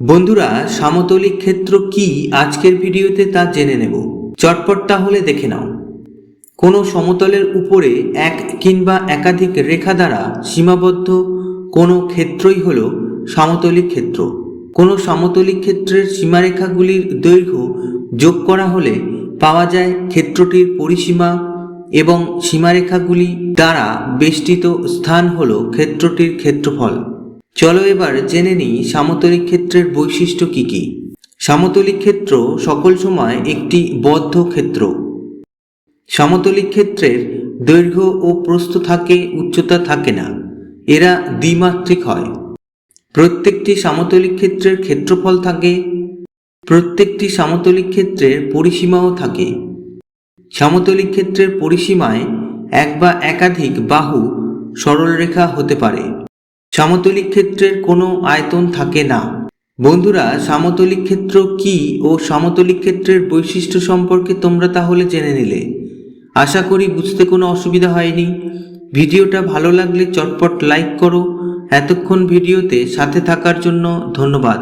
বন্ধুরা সমতলিক ক্ষেত্র কি আজকের ভিডিওতে তা জেনে নেব। চটপট তাহলে দেখে নাও। কোনো সমতলের উপরে এক কিংবা একাধিক রেখা দ্বারা সীমাবদ্ধ কোনো ক্ষেত্রই হল সমতলিক ক্ষেত্র। কোনো সমতলিক ক্ষেত্রের সীমারেখাগুলির দৈর্ঘ্য যোগ করা হলে পাওয়া যায় ক্ষেত্রটির পরিসীমা এবং সীমারেখাগুলি দ্বারা বেষ্টিত স্থান হল ক্ষেত্রটির ক্ষেত্রফল। চলো এবার জেনে নিই সামতলিক ক্ষেত্রের বৈশিষ্ট্য কি কি। সমতলিক ক্ষেত্র সকল সময় একটি বদ্ধ ক্ষেত্র। সমতলিক ক্ষেত্রের দৈর্ঘ্য ও প্রস্থ থাকে, উচ্চতা থাকে না। এরা দ্বিমাত্রিক হয়। প্রত্যেকটি সামতলিক ক্ষেত্রের ক্ষেত্রফল থাকে। প্রত্যেকটি সামতলিক ক্ষেত্রের পরিসীমাও থাকে। সমতলিক ক্ষেত্রের পরিসীমায় এক বা একাধিক বাহু সরলরেখা হতে পারে। সমতলিক ক্ষেত্রের কোনো আয়তন থাকে না। বন্ধুরা, সমতলিক ক্ষেত্র কি ও সমতলিক ক্ষেত্রের বৈশিষ্ট্য সম্পর্কে তোমরা তাহলে জেনে নিলে। আশা করি বুঝতে কোনো অসুবিধা হয়নি। ভিডিওটা ভালো লাগলে চটপট লাইক করো। এতক্ষণ ভিডিওতে সাথে থাকার জন্য ধন্যবাদ।